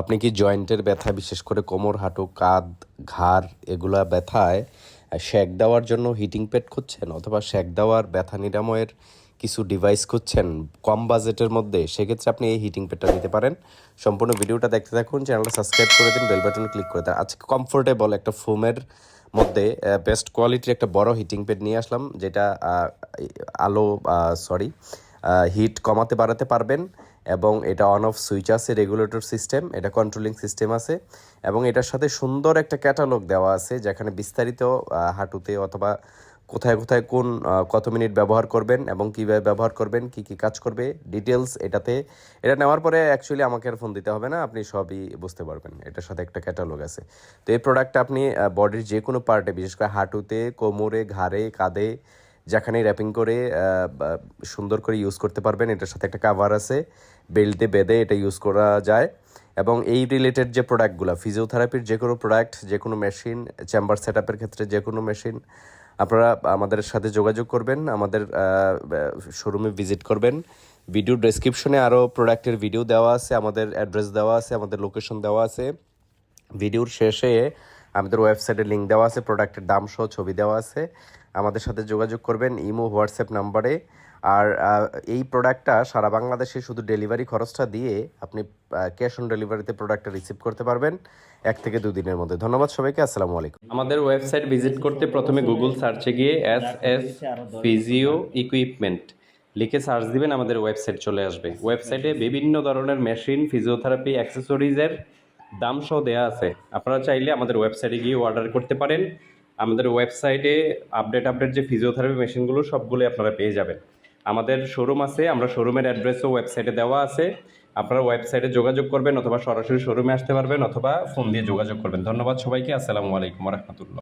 আপনি কি জয়েন্টের ব্যথা, বিশেষ করে কোমর, হাঁটু, কাঁধ, ঘাড় এগুলা ব্যথায় শেক দেওয়ার জন্য হিটিং প্যাড খুঁজছেন অথবা শেক দেওয়ার ব্যথা নিরাময়ের কিছু ডিভাইস খুঁজছেন কম বাজেটের মধ্যে? সেক্ষেত্রে আপনি এই হিটিং প্যাডটা নিতে পারেন। সম্পূর্ণ ভিডিওটা দেখতে থাকুন, চ্যানেলটা সাবস্ক্রাইব করে দিন, বেল বাটনে ক্লিক করে দেন। আজকে কমফোর্টেবল একটা ফোমের মধ্যে বেস্ট কোয়ালিটির একটা বড় হিটিং প্যাড নিয়ে আসলাম, যেটা আলো সরি হিট কমাতে বাড়াতে পারবেন এবং এটা অন অফ সুইচ আছে রেগুলেটর সিস্টেম এটা কন্ট্রোলিং সিস্টেম আছে এবং এটার সাথে সুন্দর একটা ক্যাটালগ দেওয়া আছে যেখানে বিস্তারিত হাঁটুতে অথবা কোথায় কোথায় কোন কত মিনিট ব্যবহার করবেন এবং কীভাবে ব্যবহার করবেন, কি কি কাজ করবে ডিটেলস এটাতে, এটা নেওয়ার পরে অ্যাকচুয়ালি আমাকে আর ফোন দিতে হবে না, আপনি সবই বুঝতে পারবেন, এটার সাথে একটা ক্যাটালগ আছে। তো এই প্রোডাক্টটা আপনি বডির যে কোনো পার্টে বিশেষ করে হাঁটুতে, কোমরে, ঘাড়ে, কাঁধে যেখানে র্যাপিং করে সুন্দর করে ইউজ করতে পারবেন, এটার সাথে একটা কাভার আছে, বেল্টে বেঁধে এটা ইউজ করা যায়। এবং এই রিলেটেড যে প্রোডাক্টগুলো ফিজিওথেরাপির যে কোনো প্রোডাক্ট যে কোনো মেশিন চেম্বার সেট ক্ষেত্রে যে কোনো মেশিন আপনারা আমাদের সাথে যোগাযোগ করবেন, আমাদের শোরুমে ভিজিট করবেন। ভিডিও ডেসক্রিপশনে আরও প্রোডাক্টের ভিডিও দেওয়া আছে, আমাদের অ্যাড্রেস দেওয়া আছে, আমাদের লোকেশন দেওয়া আছে। ভিডিওর শেষে আমাদের ওয়েবসাইটে লিঙ্ক দেওয়া আছে প্রোডাক্টের দাম সহ ছবি দেওয়া আছে। আমাদের সাথে যোগাযোগ করবেন ইমো, হোয়াটসঅ্যাপ নাম্বারে। আর এই প্রোডাক্টটা সারা বাংলাদেশে শুধু ডেলিভারি খরচটা দিয়ে আপনি ক্যাশ অন ডেলিভারিতে প্রোডাক্টটা রিসিভ করতে পারবেন এক থেকে দুদিনের মধ্যে। ধন্যবাদ সবাইকে, আসসালামু আলাইকুম। আমাদের ওয়েবসাইট ভিজিট করতে প্রথমে গুগল সার্চে গিয়ে এস এস ফিজিও ইকুইপমেন্ট লিখে সার্চ দিবেন, আমাদের ওয়েবসাইট চলে আসবে। ওয়েবসাইটে বিভিন্ন ধরনের মেশিন ফিজিওথেরাপি অ্যাক্সেসরিজের দাম সহ দেওয়া আছে। আপনারা চাইলে আমাদের ওয়েবসাইটে গিয়ে অর্ডার করতে পারেন। আমাদের ওয়েবসাইটে আপডেট আপডেট যে ফিজিওথেরাপি মেশিনগুলো সবগুলো আপনারা পেয়ে যাবেন। আমাদের শোরুম আছে, আমরা শোরুমের অ্যাড্রেসও ওয়েবসাইটে দেওয়া আছে। আপনারা ওয়েবসাইটে যোগাযোগ করবেন অথবা সরাসরি শোরুমে আসতে পারবেন অথবা ফোন দিয়ে যোগাযোগ করবেন। ধন্যবাদ সবাইকে, আসসালামু আলাইকুম রহমতুল্লাহ।